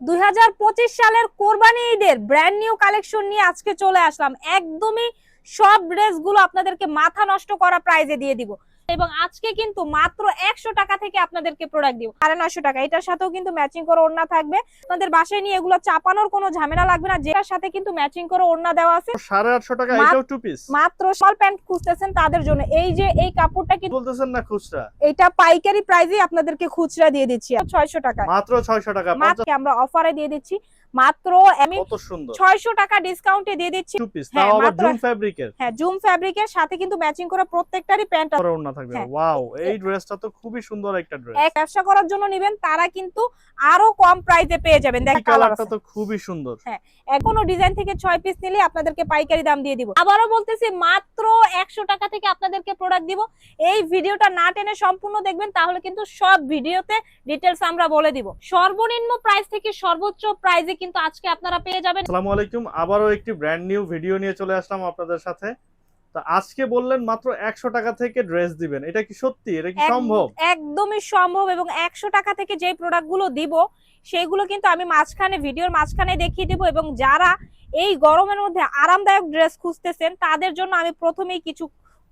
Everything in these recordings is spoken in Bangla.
দুই হাজার পঁচিশ সালের কোরবানি ঈদের ব্র্যান্ড নিউ কালেকশন নিয়ে আজকে চলে আসলাম। একদমই সব ড্রেসগুলো আপনাদেরকে মাথা নষ্ট করা প্রাইজে দিয়ে দিব। এবং আজকে কিন্তু মাত্র একশো টাকা থেকে আপনাদেরকে প্রোডাক্ট দিব। সাড়ে নশো টাকা। এটার সাথেও কিন্তু ম্যাচিং করে ওড়না থাকবে। আপনাদের বাসায় নিয়ে এগুলো চাপানোর কোনো ঝামেলা লাগবে না। যেটার সাথে কিন্তু ম্যাচিং করে ওড়না দেওয়া আছে। সাড়ে আটশো টাকা মাত্র- এটাও টু পিস মাত্র স্মল প্যান্ট খুঁজতেছেন তাদের জন্য। এই যে এই কাপড়টা কি বলতেছেন না খুচরা। এটা পাইকারি প্রাইজে আপনাদেরকে খুচরা দিয়ে দিচ্ছি। ছয়শো টাকা মাত্র ছয়শো টাকা আমরা অফারে দিয়ে দিচ্ছি। মাত্র ছয়শো টাকা ডিসকাউন্টে দিয়ে দিচ্ছি। হ্যাঁ, আবার জুম ফ্যাব্রিকের হ্যাঁ সাথে কিন্তু ম্যাচিং করে প্রত্যেকটারই প্যান্ট থাকবে। হ্যাঁ। ওয়াও এই ড্রেসটা তো খুবই সুন্দর একটা ড্রেস ব্যবসা করার জন্য নিবেন তারা কিন্তু আরও কম প্রাইসে পেয়ে যাবেন। দেখ কালারটা তো খুবই সুন্দর। কোনো ডিজাইন থেকে ছয় পিস নিলে আপনাদেরকে পাইকারি দাম দিয়ে দিব। আবারও বলতেছি মাত্র একশো টাকা থেকে আপনাদেরকে প্রোডাক্ট দিব। এই ভিডিওটা না টেনে সম্পূর্ণ দেখবেন তাহলে কিন্তু সব ভিডিওতে ডিটেলস আমরা বলে দিব। সর্বনিম্ন প্রাইস থেকে সর্বোচ্চ প্রাইসে কিন্তু আজকে আপনারা পেয়ে যাবেন আসসালামু আলাইকুম আবারও একটি ব্র্যান্ড নিউ ভিডিও নিয়ে চলে আসলাম আপনাদের সাথে। তো আজকে বললেন মাত্র একশো টাকা থেকে ড্রেস দিবেন। এটা কি সত্যি? এটা কি সম্ভব? একদমই সম্ভব এবং একশো টাকা থেকে যে প্রোডাক্টগুলো দিব সেগুলো কিন্তু আমি মাঝখানে ভিডিওর মাঝখানে দেখিয়ে দিব এবং যারা এই গরমের মধ্যে আরামদায়ক ড্রেস খুঁজতেছেন তাদের জন্য আমি প্রথমেই কিছু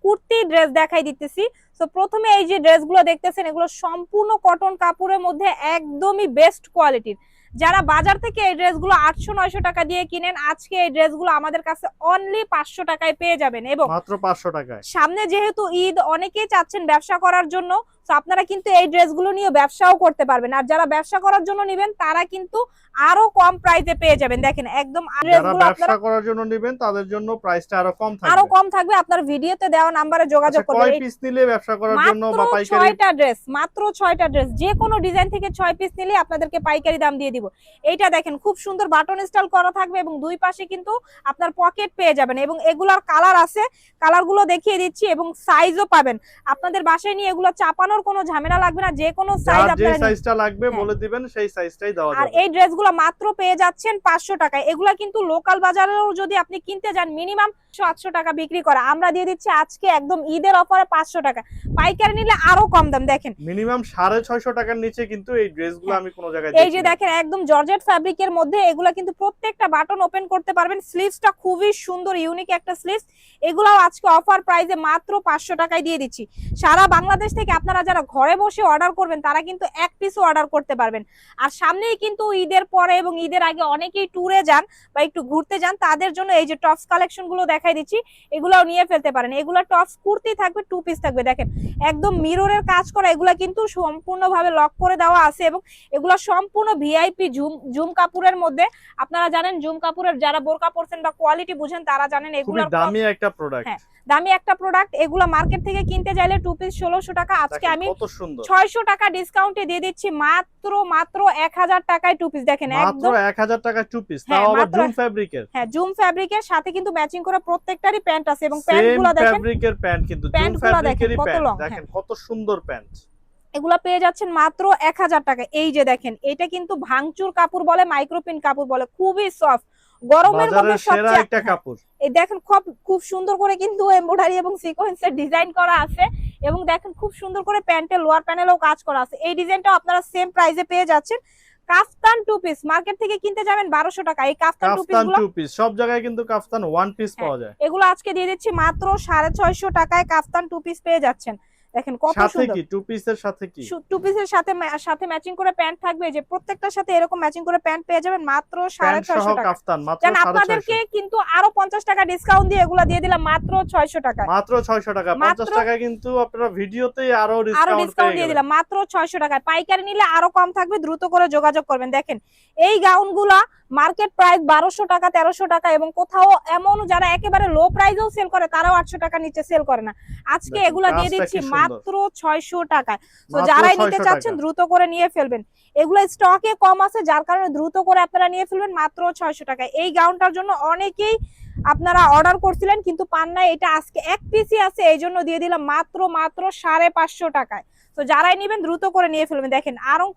কুর্তি ড্রেস দেখাই দিতেছি। তো প্রথমে এই যে ড্রেসগুলো দেখতেছেন এগুলো সম্পূর্ণ কটন কাপড়ের মধ্যে একদমই বেস্ট কোয়ালিটির যারা বাজার থেকে এই ড্রেসগুলো আটশো নয়শো টাকা দিয়ে কিনেন আজকে এই ড্রেসগুলো আমাদের কাছে অনলি পাঁচশো টাকায় পেয়ে যাবেন। এবং মাত্র পাঁচশো টাকায়। সামনে যেহেতু ঈদ অনেকেই চাচ্ছেন ব্যবসা করার জন্য। তো আপনারা কিন্তু এই ড্রেসগুলো নিয়ে ব্যবসাও করতে পারবেন। আর যারা ব্যবসা করার জন্য নেবেন তারা কিন্তু আরও কম প্রাইসে পেয়ে যাবেন। দেখেন একদম ড্রেসগুলো আপনারা করার জন্য নেবেন তাদের জন্য প্রাইসটা আরও কম আরও থাকবে কম থাকবে। আপনার ভিডিওতে দেওয়া নাম্বারে যোগাযোগ আচ্ছা, কয় করবেন পিস নিলে ব্যবসা করার জন্য বা পাইকারি? ড্রেস মাত্র ছয়টা ড্রেস যে কোনো ডিজাইন থেকে ছয় পিস নিলে আপনাদেরকে পাইকারি দাম দিয়ে দিব। এইটা দেখেন খুব সুন্দর বাটন স্টাইল করা থাকবে এবং দুই পাশে কিন্তু আপনার পকেট পেয়ে যাবেন এবং এগুলার কালার আছে। কালারগুলো দেখিয়ে দিচ্ছি এবং সাইজও পাবেন। আপনাদের বাসায় নিয়ে এগুলো চাপানোর কোনো ঝামেলা লাগবে না যে কোনো সাইজ যার যে সাইজটা লাগবে হ্যাঁ। বলে দিবেন সেই সাইজটাই দেওয়া আর এই ড্রেসগুলো মাত্র পেয়ে যাচ্ছেন পাঁচশো টাকায়। এগুলা কিন্তু লোকাল বাজারেও যদি আপনি কিনতে যান মিনিমাম সাতশো টাকা বিক্রি করে। আমরা দিয়ে দিচ্ছি আজকে একদম ঈদের অফারে পাঁচশো টাকা। পাইকারি নিলে আরও কম দাম দেখেন। মিনিমাম সাড়ে ছয়শো টাকার নিচে কিন্তু এই ড্রেসগুলো হ্যাঁ। আমি কোনো জায়গায় এই যে দেখেন। একদম জর্জেট ফ্যাব্রিকের মধ্যে এগুলা কিন্তু প্রত্যেকটা বাটন ওপেন করতে পারবেন। স্লিভসটা খুবই সুন্দর ইউনিক একটা স্লিভস এগুলাও আজকে অফার প্রাইসে মাত্র পাঁচশো টাকায় দিয়ে দিচ্ছি। সারা বাংলাদেশ থেকে আপনারা যারা ঘরে বসে অর্ডার করবেন তারা কিন্তু এক পিসও অর্ডার করতে পারবেন। আর সামনেই কিন্তু ঈদের পরে এবং ঈদের আগে অনেকেই ট্যুরে যান বা একটু ঘুরতে যান তাদের জন্য এই যে টপস কালেকশনগুলো দেখাই দিচ্ছি এগুলাও নিয়ে ফেলতে পারেন। এগুলো টপস কুর্তি থাকবে টু পিস থাকবে। দেখেন একদম মিররের কাজ করা এগুলা কিন্তু সম্পূর্ণভাবে লক করে দেওয়া আছে এবং এগুলো সম্পূর্ণ ভিআইপি জুম জুম কাপড়ের মধ্যে। আপনারা জানেন জুম কাপড়ের যারা বোরকা পরছেন বা কোয়ালিটি বুঝেন তারা জানেন এগুলোর দামি একটা প্রোডাক্ট দামি একটা প্রোডাক্ট এগুলো মার্কেট থেকে কিনতে চাইলে টু পিস ষোলোশো টাকা। আজকে আমি ছয়শো টাকা ডিসকাউন্টে দিয়ে দিচ্ছি মাত্র মাত্র এক হাজার টাকায় টু পিস দেখেন একদম এক হাজার টাকা টু পিস হ্যাঁ, মাত্র- জুম ফ্যাব্রিকের হ্যাঁ জুম ফ্যাব্রিকের সাথে কিন্তু ম্যাচিং করে প্রত্যেকটারই প্যান্ট আছে এবং দেখেন ফ্যাব্রিকের প্যান্ট কিন্তু জুম দেখেন ফ্যাব্রিকেরই কত প্যান্ট হ্যাঁ। দেখেন কত সুন্দর প্যান্ট এগুলা পেয়ে যাচ্ছেন মাত্র এক হাজার টাকা এই যে দেখেন এটা কিন্তু ভাঙচুর কাপড় বলে মাইক্রোপিন কাপড় বলে খুবই সফট গরমের মধ্যে সেরা সবচেয়ে একটা কাপড়। এই দেখেন খুব খুব সুন্দর করে কিন্তু এমব্রয়ডারি এবং সিকোয়েন্সের ডিজাইন করা আছে এবং দেখেন খুব সুন্দর করে প্যান্টে লোয়ার প্যানেলেও কাজ করা আছে। এই ডিজাইনটাও আপনারা সেম প্রাইসে পেয়ে যাচ্ছেন। কাফতান টু পিস মার্কেট থেকে কিনতে যাবেন বারোশো টাকা। এই kaftan two piece two piece সব জায়গায় কিন্তু কাফতান ওয়ান পিস হ্যাঁ, পাওয়া যায়। এগুলো আজকে দিয়ে দিচ্ছি মাত্র সাড়ে ছয়শো টাকায় কাফতান টু পিস পেয়ে যাচ্ছেন। দেখেন কত সুন্দর। টু পিসের সাথে কি? টু পিসের সাথে সাথে ম্যাচিং করে প্যান্ট থাকবে। যে প্রত্যেকটার সাথে এরকম ম্যাচিং করে প্যান্ট পেয়ে যাবেন মাত্র সাড়ে প্যান্ট সহ ছয়শো টাকা। কাফতান আপনাদেরকে কিন্তু আরও পঞ্চাশ টাকা ডিসকাউন্ট দিয়ে এগুলো দিয়ে দিলাম মাত্র ছয়শো টাকা মাত্র ছয়শো টাকা। মাত্র- পঞ্চাশ টাকা কিন্তু আপনারা ভিডিওতেই আরও ডিসকাউন্ট দিয়ে দিলাম মাত্র ছয়শো টাকায়। পাইকারি নিলে আরও কম থাকবে দ্রুত করে যোগাযোগ করবেন। দেখেন এই গাউনগুলা মার্কেট প্রাইস বারোশো টাকা তেরোশো টাকা এবং কোথাও এমন যারা একেবারে লো প্রাইসেও সেল করে তারাও আটশো টাকা নিচে সেল করে না। আজকে এগুলা দিয়ে দিচ্ছি। মাত্র ছয়শো টাকায়। তো যারাই নিতে চাচ্ছেন দ্রুত করে নিয়ে ফেলবেন। এগুলো স্টকে কম আছে যার কারণে দ্রুত করে আপনারা নিয়ে ফেলবেন মাত্র ছয়শো টাকায়। এই গাউনটার জন্য অনেকেই আপনারা অর্ডার করছিলেন কিন্তু পান না এটা আজকে এক পিসি আছে এই জন্য দিয়ে দিলাম মাত্র মাত্র সাড়ে পাঁচশো টাকায়। তো যারাই নেবেন দ্রুত করে নিয়ে ফেলবেন। দেখেন আরং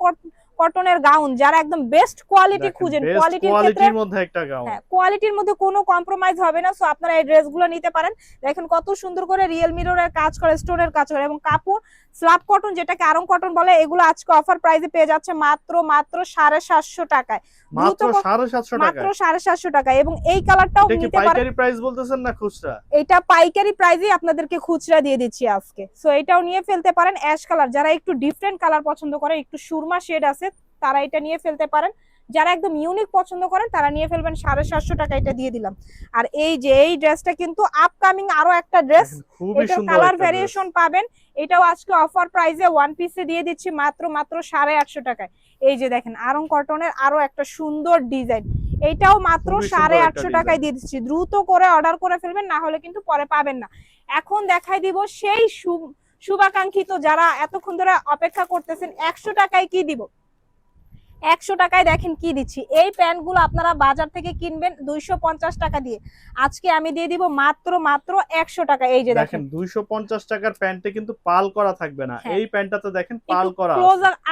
কটনের গাউন যারা একদম বেস্ট কোয়ালিটি খুঁজেন কোয়ালিটির ক্ষেত্রে মধ্যে একটা গাউন হ্যাঁ কোয়ালিটির মধ্যে কোনো কম্প্রোমাইজ হবে না সো আপনারা এই ড্রেসগুলো নিতে পারেন। দেখেন কত সুন্দর করে রিয়েল মিররের কাজ করে স্টোনের কাজ করে এবং কাপড় স্ল্যাব কটন যেটাকে আরং কটন বলে এগুলো আজকে অফার প্রাইসে পেয়ে যাচ্ছে মাত্র মাত্র সাড়ে সাতশো টাকায়। মাত্র দ্রুত ক- সাড়ে সাতশো টাকা মাত্র সাড়ে সাতশো টাকায় এবং এই কালারটাও নিতে পারেন পাইকারি প্রাইস বলতেছেন না খুচরা? এটা পাইকারি প্রাইসে আপনাদেরকে খুচরা দিয়ে দিচ্ছি আজকে। সো এটাও নিয়ে ফেলতে পারেন অ্যাশ কালার যারা একটু ডিফারেন্ট কালার পছন্দ করে একটু সুরমা শেড আছে তারা এটা নিয়ে ফেলতে পারেন। যারা একদম ইউনিক পছন্দ করেন তারা নিয়ে ফেলবেন সাড়ে সাতশো টাকা এটা দিয়ে দিলাম। আর এই যে এই ড্রেসটা কিন্তু আপকামিং আরও একটা ড্রেস সুন্দর কালার ভ্যারিয়েশন পাবেন। এটাও আজকে অফার প্রাইসে ওয়ান পিসে দিয়ে দিচ্ছি মাত্র মাত্র সাড়ে আটশো টাকায়। এই যে দেখেন আরং কটনের আরও একটা সুন্দর ডিজাইন এটাও মাত্র সাড়ে আটশো টাকায় দিয়ে দিচ্ছি। দ্রুত করে অর্ডার করে ফেলবেন না হলে কিন্তু পরে পাবেন না। এখন দেখাই দিব সেই শুভাকাঙ্ক্ষিত যারা এতক্ষণ ধরে অপেক্ষা করতেছেন একশো টাকায় কি দিব? একশো টাকায় দেখেন কি দিচ্ছি। এই প্যান্টগুলো আপনারা বাজার থেকে কিনবেন দুইশো পঞ্চাশ টাকা দিয়ে। আজকে আমি দিয়ে দিব মাত্র মাত্র একশো টাকা। এই যে দেখেন দুইশো পঞ্চাশ টাকার প্যান্টে কিন্তু পাল করা থাকবে না। হ্যাঁ। এই প্যান্টটাতে দেখেন পাল করা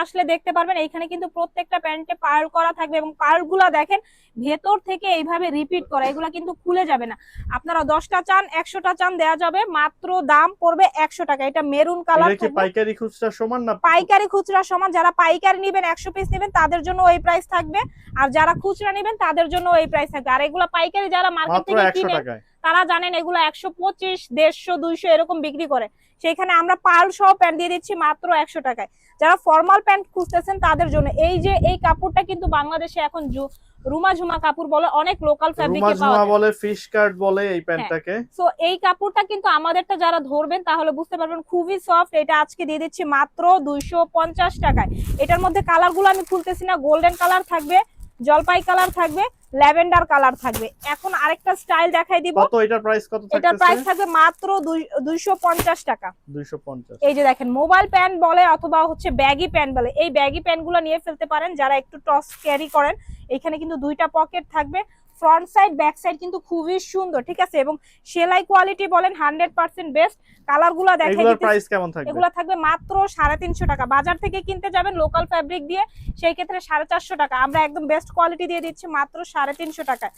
আসলে দেখতে পারবেন এখানে কিন্তু প্রত্যেকটা প্যান্টে পার্ল করা থাকবে এবং পার্লগুলো দেখেন ভেতর থেকে এইভাবে রিপিট করা এগুলো কিন্তু খুলে যাবে না। আপনারা দশটা চান একশোটা চান দেওয়া যাবে মাত্র দাম পড়বে একশো টাকা। এটা মেরুন কালার পাইকারি খুচরা সমান না পাইকারি খুচরা সমান যারা পাইকারি নিবেন একশো পিস নেবেন তাদের জন্য ওই প্রাইস থাকবে। আর যারা খুচরা নেবেন তাদের জন্য ওই প্রাইস থাকবে। আর এগুলো পাইকারি যারা মার্কেট থেকে কিনে তারা জানেন এগুলো একশো পঁচিশ দেড়শো দুইশো এরকম বিক্রি করে। সেখানে আমরা পাল সহ প্যান্ট দিয়ে দিচ্ছি মাত্র একশো টাকায়। যারা ফর্মাল প্যান্ট খুঁজতেছেন তাদের জন্য। এই যে এই কাপড়টা কিন্তু বাংলাদেশে এখন রুমা ঝুমা কাপড় বলে অনেক লোকাল ফ্যাব্রিকে পাওয়া যায়। বলে ফিশ কার্ড বলে এই প্যান্টটাকে তো এই কাপড়টা কিন্তু আমাদেরটা যারা ধরবেন তাহলে বুঝতে পারবেন খুবই সফট এটা আজকে দিয়ে দিচ্ছি মাত্র দুইশো পঞ্চাশ টাকায়। এটার মধ্যে কালারগুলো আমি খুলতেছি না। গোল্ডেন কালার থাকবে জলপাই কালার থাকবে ল্যাভেন্ডার কালার থাকবে। এখন আরেকটা স্টাইল দেখাই দিব। কত? এটার প্রাইস কত থাকবে এটার প্রাইস থাকবে মাত্র দুইশো পঞ্চাশ টাকা। দুইশো পঞ্চাশ। এই যে দেখেন মোবাইল প্যান্ট বলে অথবা হচ্ছে ব্যাগি প্যান্ট বলে এই ব্যাগি প্যান্টগুলো নিয়ে ফেলতে পারেন। যারা একটু টস ক্যারি করেন এখানে কিন্তু দুইটা পকেট থাকবে। ফ্রন্ট সাইড ব্যাক সাইড কিন্তু খুবই সুন্দর ঠিক আছে? এবং সেলাই কোয়ালিটি বলেন হান্ড্রেড পার্সেন্ট বেস্ট কালারগুলা দেখেন প্রাইস কেমন থাকবে? এগুলো থাকবে মাত্র সাড়ে তিনশো টাকা। বাজার থেকে কিনতে যাবেন লোকাল ফ্যাব্রিক দিয়ে সেই ক্ষেত্রে সাড়ে চারশো টাকা। আমরা একদম বেস্ট কোয়ালিটি দিয়ে দিচ্ছি মাত্র সাড়ে তিনশো টাকায়।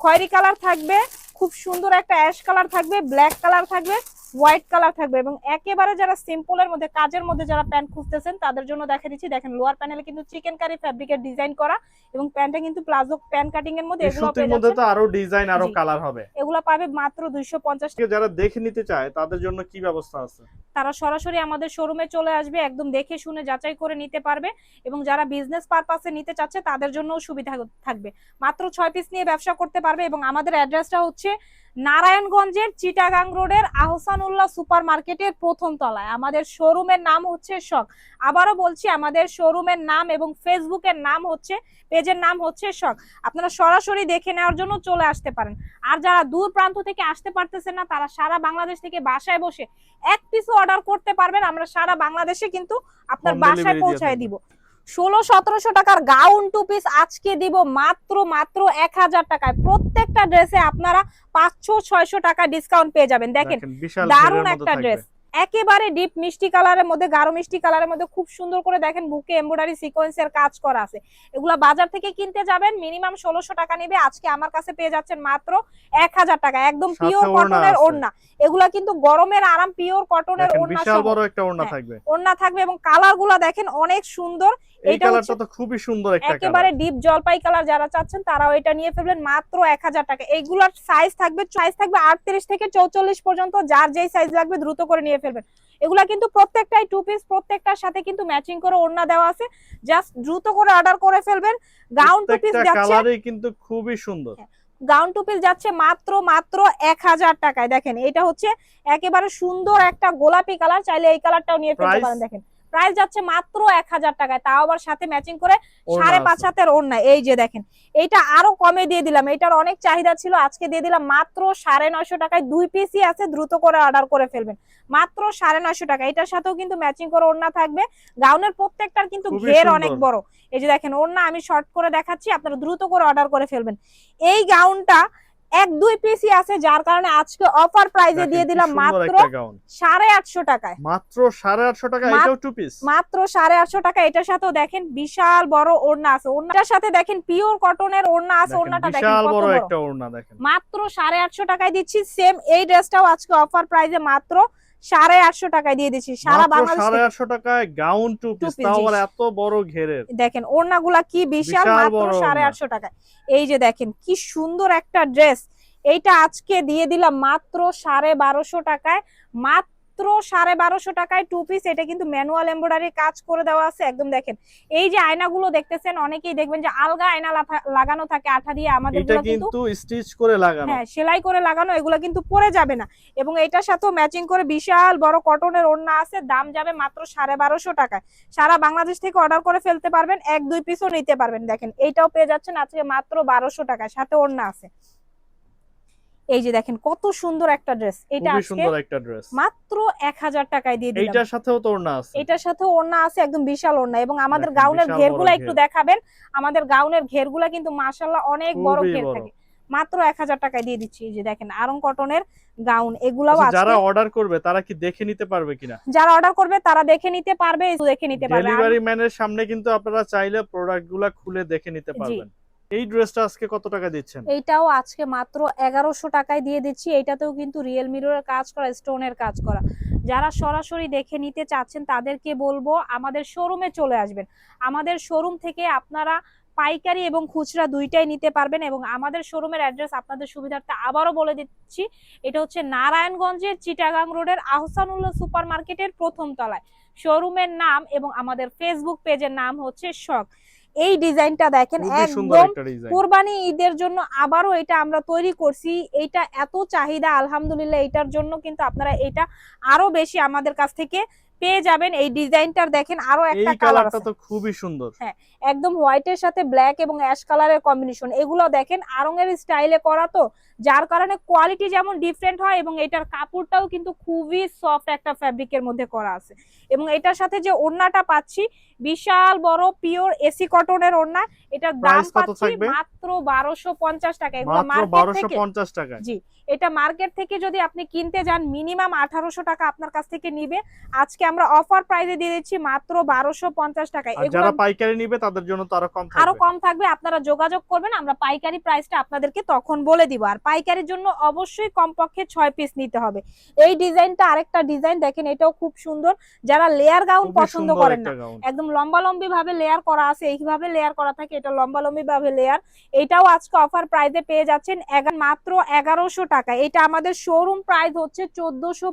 খয়েরি কালার থাকবে খুব সুন্দর একটা অ্যাশ কালার থাকবে ব্ল্যাক কালার থাকবে হোয়াইট কালার থাকবে এবং একেবারে যারা সিম্পলের মধ্যে কাজের মধ্যে যারা প্যান্ট খুঁজতেছেন তাদের জন্য দেখা দিচ্ছি দেখেন লোয়ার প্যানেলে কিন্তু চিকেন কারি ফ্যাব্রিকের ডিজাইন করা এবং প্যান্টটা কিন্তু প্লাজো প্যান্ট কাটিং এর মধ্যে এগুলো পেয়ে মধ্যে তো আরও ডিজাইন আরও কালার হবে। এগুলো পাবে মাত্র দুইশো পঞ্চাশ যারা দেখে নিতে চায় তাদের জন্য কি ব্যবস্থা আছে? তারা সরাসরি আমাদের শোরুমে চলে আসবে একদম দেখে শুনে যাচাই করে নিতে পারবে এবং যারা বিজনেস পারপাসে নিতে চাচ্ছে তাদের জন্যও সুবিধা থাকবে। মাত্র ছয় পিস নিয়ে ব্যবসা করতে পারবে এবং আমাদের অ্যাড্রেসটা হচ্ছে নারায়ণগঞ্জের চিটাগাং রোডের আহসানুল্লাহ সুপার মার্কেটের প্রথম তলায়। আমাদের শোরুমের নাম হচ্ছে শখ। আবারও বলছি আমাদের শোরুমের নাম এবং ফেসবুকের নাম হচ্ছে পেজের নাম হচ্ছে শখ। আপনারা সরাসরি দেখে নেওয়ার জন্য চলে আসতে পারেন। আর যারা দূর প্রান্ত থেকে আসতে পারতেছেন না তারা সারা বাংলাদেশ থেকে বাসায় বসে এক পিসও অর্ডার করতে পারবেন। আমরা সারা বাংলাদেশে কিন্তু আপনার বাসায় পৌঁছায় দিব। ষোলো সতেরোশো টাকার গাউন টু পিস আজকে দিব মাত্র মাত্র এক হাজার টাকায়। প্রত্যেকটা ড্রেসে আপনারা পাঁচশো ছয়শো টাকা ডিসকাউন্ট পেয়ে যাবেন। দেখেন দারুণ একটা ড্রেস একেবারে ডিপ মিষ্টি কালারের মধ্যে গাঢ় মিষ্টি কালারের মধ্যে খুব সুন্দর করে দেখেন বুকে এমব্রয়ডারি সিকোয়েন্সের কাজ করা আছে। এগুলা বাজার থেকে কিনতে যাবেন মিনিমাম ষোলোশো টাকা নেবে। আজকে আমার কাছে পেয়ে যাচ্ছেন মাত্র এক হাজার টাকা। একদম পিওর কটনের ওড়না এগুলা কিন্তু গরমের আরাম পিওর কটনের ওড়না হ্যাঁ। থাকবে। ওড়না থাকবে এবং কালারগুলা দেখেন অনেক সুন্দর। এই কালারটা তো খুবই সুন্দর একটা একেবারে ডিপ জলপাই কালার যারা চাচ্ছেন তারাও এটা নিয়ে ফেলবেন মাত্র এক হাজার টাকা। এইগুলার সাইজ থাকবে সাইজ থাকবে আটত্রিশ থেকে চৌচল্লিশ পর্যন্ত যার যেই সাইজ লাগবে দ্রুত করে নিয়ে ফেলবেন। এগুলা কিন্তু প্রত্যেকটাই টু পিস প্রত্যেকটার সাথে কিন্তু ম্যাচিং করে ওড়না দেওয়া আছে। জাস্ট দ্রুত করে অর্ডার করে ফেলবেন। গাউন টু পিস যাচ্ছে। কালারই কিন্তু খুবই সুন্দর। গাউন টু পিস যাচ্ছে মাত্র মাত্র এক হাজার টাকায়। দেখেন এটা হচ্ছে একেবারে সুন্দর একটা গোলাপি কালার চাইলে এই কালারটাও নিয়ে ফেলতে পারেন দেখেন। প্রাইস যাচ্ছে মাত্র এক হাজার টাকায়। তাও আবার সাথে ম্যাচিং করে সাড়ে পাঁচ হাতের ওড়না। এই যে দেখেন এইটা আরও কমে দিয়ে দিলাম। এটার অনেক চাহিদা ছিল আজকে দিয়ে দিলাম মাত্র সাড়ে নয়শো টাকায়। দুই পিসই আছে দ্রুত করে অর্ডার করে ফেলবেন। মাত্র সাড়ে নয়শো টাকা। এটার সাথেও কিন্তু ম্যাচিং করে ওড়না থাকবে। গাউনের প্রত্যেকটার কিন্তু ঘের অনেক বড়। এই যে দেখেন ওড়না আমি শর্ট করে দেখাচ্ছি আপনারা দ্রুত করে অর্ডার করে ফেলবেন। এই গাউনটা এক দুই পিসই আছে যার কারণে আজকে অফার প্রাইজে দিয়ে দিলাম মাত্র সাড়ে আটশো টাকায়। মাত্র সাড়ে আটশো টাকা এটাও টু পিস মাত্র সাড়ে আটশো টাকা এটার সাথেও দেখেন বিশাল বড় ওড়না আছে। ওড়নাটার সাথে দেখেন পিওর কটনের ওড়না আছে ওড়নাটা দেখেন বিশাল বড় বড়। একটা ওড়না দেখেন। মাত্র সাড়ে আটশো টাকায় দিচ্ছি সেম এই ড্রেসটাও আজকে অফার প্রাইজে মাত্র সাড়ে আটশো টাকায় দিয়ে দিচ্ছি। সারা বাংলাদেশ সাড়ে আটশো টাকায় গাউন টু পিস আবার এত বড় ঘেরের। দেখেন ওড়নাগুলা কি বিশাল মাত্র সাড়ে আটশো টাকায়। এই যে দেখেন কি সুন্দর একটা ড্রেস। এইটা আজকে দিয়ে দিলাম মাত্র সাড়ে বারোশো টাকায়। মাত্র সাড়ে বারোশো টাকায় টু পিস এটা কিন্তু ম্যানুয়াল এমব্রয়ডারি কাজ করে দেওয়া আছে একদম দেখেন। এই যে আয়নাগুলো দেখতেছেন অনেকেই দেখবেন যে আলগা আয়না লাগানো থাকে আঠা দিয়ে আমাদের এটা কিন্তু কিন্তু স্টিচ করে লাগানো। হ্যাঁ সেলাই করে লাগানো এগুলো কিন্তু পরে যাবে না। এবং এটার সাথেও ম্যাচিং করে বিশাল বড় কটনের ওড়না আছে দাম যাবে মাত্র সাড়ে বারোশো টাকায়। সারা বাংলাদেশ থেকে অর্ডার করে ফেলতে পারবেন এক দুই পিসও নিতে পারবেন। দেখেন এইটাও পেয়ে যাচ্ছেন আজকে মাত্র বারোশো টাকায় সাথে ওড়না আছে। এই যে দেখেন কত সুন্দর একটা ড্রেস এটা সুন্দর একটা ড্রেস মাত্র এক হাজার টাকায় দিয়ে দিলাম। এইটার সাথেও তো ওড়না আছে। এটার সাথে ওড়না আছে একদম বিশাল ওড়না। এবং আমাদের গাউনের ঘেরগুলা একটু দেখাবেন। আমাদের গাউনের ঘেরগুলা কিন্তু মাশাল্লাহ অনেক বড় ঘের থাকে। মাত্র এক হাজার টাকায় দিয়ে দিচ্ছি। এই যে দেখেন আরং কটনের গাউন। এগুলাও আচ্ছা, আছে যারা অর্ডার করবে তারা কি দেখে নিতে পারবে কিনা? যারা অর্ডার করবে তারা দেখে নিতে পারবে দেখে নিতে পারবে। ডেলিভারি ম্যানের সামনে কিন্তু আপনারা চাইলে প্রোডাক্টগুলা খুলে দেখে নিতে পারবেন। এই ড্রেসটা আজকে কত টাকা দিচ্ছেন? এইটাও আজকে মাত্র এগারোশো টাকায় দিয়ে দিচ্ছি। এইটাতেও কিন্তু রিয়েল মিররের কাজ করা স্টোনের কাজ করা। যারা সরাসরি দেখে নিতে চাচ্ছেন, তাদেরকে বলব আমাদের শোরুমে চলে আসবেন। আমাদের শোরুম থেকে আপনারা পাইকারি এবং খুচরা দুইটাই নিতে পারবেন এবং আমাদের শোরুমের অ্যাড্রেস আপনাদের সুবিধার্থে আবারও বলে দিচ্ছি। এটা হচ্ছে নারায়ণগঞ্জের চিটাগাং রোডের আহসানুল্লাহ সুপার মার্কেটের প্রথম তলায়। শোরুমের নাম এবং আমাদের ফেসবুক পেজের নাম হচ্ছে শখ। এই ডিজাইনটা দেখেন একদম কোরবানি ঈদের জন্য আবারও এটা আমরা তৈরি করছি। এটা এত চাহিদা আলহামদুলিল্লাহ এটার জন্য কিন্তু আপনারা এটা আরও বেশি আমাদের কাছ থেকে পেয়ে যাবেন। এই ডিজাইনটার দেখেন আরও একটা কালার কালারটা তো খুবই সুন্দর। হ্যাঁ একদম হোয়াইটের সাথে ব্ল্যাক এবং অ্যাশ কালারের কম্বিনেশন এগুলো দেখেন আরঙের স্টাইলে করা তো যার কারণে কোয়ালিটি যেমন ডিফারেন্ট হয় এবং এটার কাপড়টাও কিন্তু খুবই সফট একটা ফ্যাব্রিকের মধ্যে করা আছে। এবং এটার সাথে যে ওড়নাটা পাচ্ছি বিশাল বড় পিওর এসি কটনের ওড়না। এটার দাম পাচ্ছি মাত্র বারোশো পঞ্চাশ টাকা এগুলো মার্কেট থেকে টাকায়। জি এটা মার্কেট থেকে যদি আপনি কিনতে যান মিনিমাম আঠারোশো টাকা আপনার কাছ থেকে নিবে। আজকে আমরা অফার প্রাইসে দিয়ে দিচ্ছি মাত্র বারোশো পঞ্চাশ টাকায়। আর এগুলো যারা পাইকারি নিবে তাদের জন্য তো আরও কম আরও থাকবে কম থাকবে আপনারা যোগাযোগ করবেন আমরা পাইকারি প্রাইসটা আপনাদেরকে তখন বলে দিব। আর পাইকারির জন্য অবশ্যই কমপক্ষে ছয় পিস নিতে হবে। এই ডিজাইনটা আরেকটা ডিজাইন দেখেন এটাও খুব সুন্দর। যারা লেয়ার গাউন পছন্দ করেন না একদম লম্বা লম্বি ভাবে লেয়ার করা আছে, এইভাবে লেয়ার করা থাকে, এটা লম্বা লম্বি ভাবে লেয়ার এটাও আজকে অফার প্রাইজে পেয়ে যাচ্ছেন মাত্র এগারোশো টাকা। এটা আমাদের শোরুম প্রাইস হচ্ছে চোদ্দশো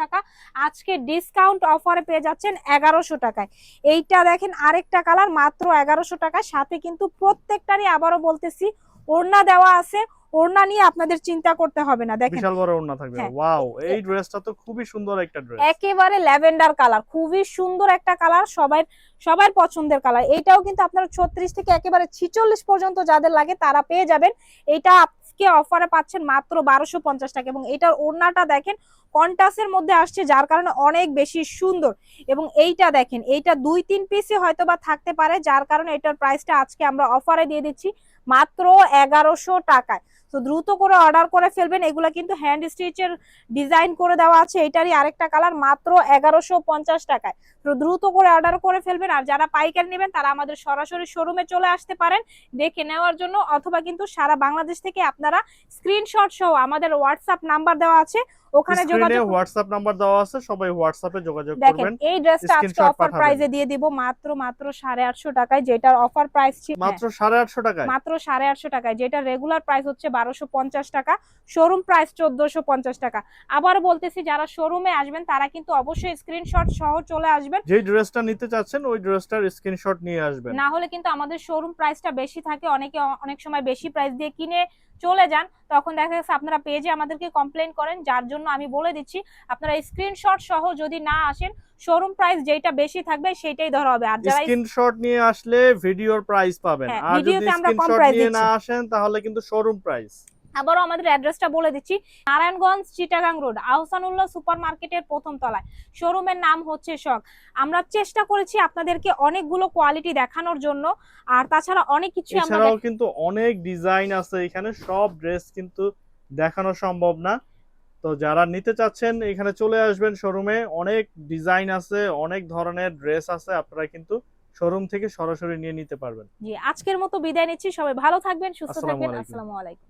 টাকা। আজকে ডিসকাউন্ট অফারে পেয়ে যাচ্ছেন এগারোশো টাকায়। এইটা দেখেন আরেকটা কালার মাত্র এগারোশো টাকা সাথে কিন্তু প্রত্যেকটারই আবারও বলতেছি, ওড়না দেওয়া আছে। ওড়না নিয়ে আপনাদের চিন্তা করতে হবে না দেখেন। বিশাল বড় ওড়না থাকবে। হ্যাঁ। ওয়াও এই ড্রেসটা তো খুবই সুন্দর একটা ড্রেস। একেবারে ল্যাভেন্ডার কালার খুবই সুন্দর একটা কালার সবাই সবার পছন্দের কালার। এইটাও কিন্তু আপনারা ছত্রিশ থেকে একেবারে ছিচল্লিশ পর্যন্ত যাদের লাগে তারা পেয়ে যাবেন। এটা আজকে অফারে পাচ্ছেন মাত্র বারোশো পঞ্চাশ টাকা এবং এটার ওড়নাটা দেখেন কন্টাসের মধ্যে আসছে যার কারণে অনেক বেশি সুন্দর। এবং এইটা দেখেন এইটা দুই তিন পিসে হয়তো বা থাকতে পারে যার কারণে এটার প্রাইসটা আজকে আমরা অফারে দিয়ে দিচ্ছি মাত্র এগারোশো টাকায়। তো দ্রুত করে অর্ডার করে ফেলবেন। এগুলো কিন্তু হ্যান্ড স্টিচের ডিজাইন করে দেওয়া আছে। এটারই আরেকটা কালার মাত্র এগারোশো পঞ্চাশ টাকায়। তো দ্রুত করে অর্ডার করে ফেলবেন। আর যারা পাইকারি নেবেন, তারা আমাদের সরাসরি শোরুমে চলে আসতে পারেন। দেখে নেওয়ার জন্য অথবা কিন্তু সারা বাংলাদেশ থেকে আপনারা স্ক্রিনশট সহ আমাদের হোয়াটসঅ্যাপ নাম্বার দেওয়া আছে। ওখানে যোগাযোগ হোয়াটসঅ্যাপ নাম্বার দেওয়া আছে সবাই হোয়াটসঅ্যাপে যোগাযোগ দেখেন করবেন। এই ড্রেসটা আজকে অফার। প্রাইসে দিয়ে দিব মাত্র মাত্র সাড়ে আটশো টাকায় যেটার অফার প্রাইস ছিল হ্যাঁ, মাত্র সাড়ে আটশো টাকায়? মাত্র সাড়ে আটশো টাকায় যেটা রেগুলার প্রাইস হচ্ছে বারোশো পঞ্চাশ টাকা শোরুম প্রাইস চোদ্দশো পঞ্চাশ টাকা। আবার বলতেছি যারা শোরুমে আসবেন তারা কিন্তু অবশ্যই স্ক্রিনশট সহ চলে আসবেন। যে ড্রেসটা নিতে চাচ্ছেন ওই ড্রেসটার স্ক্রিনশট নিয়ে আসবেন। না হলে কিন্তু আমাদের শোরুম প্রাইসটা বেশি থাকে অনেকে অনেক সময় বেশি প্রাইস দিয়ে কিনে চলে যান তখন দেখা যাচ্ছে আপনারা পেজে আমাদেরকে কমপ্লেন করেন যার জন্য আমি বলে দিচ্ছি আপনারা স্ক্রিনশট সহ যদি না আসেন শোরুম প্রাইস যেটা বেশি থাকবে সেটাই ধরা হবে। আর যারা স্ক্রিনশট নিয়ে আসলে ভিডিওর প্রাইস পাবেন। হ্যাঁ, আর যদি স্ক্রিনশট নিয়ে না আসেন তাহলে কিন্তু শোরুম প্রাইস আবারও আমাদের অ্যাড্রেসটা বলে দিচ্ছি। নারায়ণগঞ্জ চিটাগাং রোড আহসানুল্লাহ সুপার মার্কেটের প্রথম তলায়। শোরুমের নাম হচ্ছে শখ। আমরা চেষ্টা করেছি আপনাদেরকে অনেকগুলো কোয়ালিটি দেখানোর জন্য আর তাছাড়া অনেক কিছু এছাড়াও কিন্তু অনেক ডিজাইন আছে এখানে। সব ড্রেস কিন্তু দেখানো সম্ভব না। তো যারা নিতে চাচ্ছেন এখানে চলে আসবেন শোরুমে। অনেক ডিজাইন আছে অনেক ধরনের ড্রেস আছে আপনারা কিন্তু শোরুম থেকে সরাসরি নিয়ে নিতে পারবেন। জি আজকের মতো বিদায় নিচ্ছি। সবাই ভালো থাকবেন সুস্থ থাকবেন। আসসালামু আলাইকুম।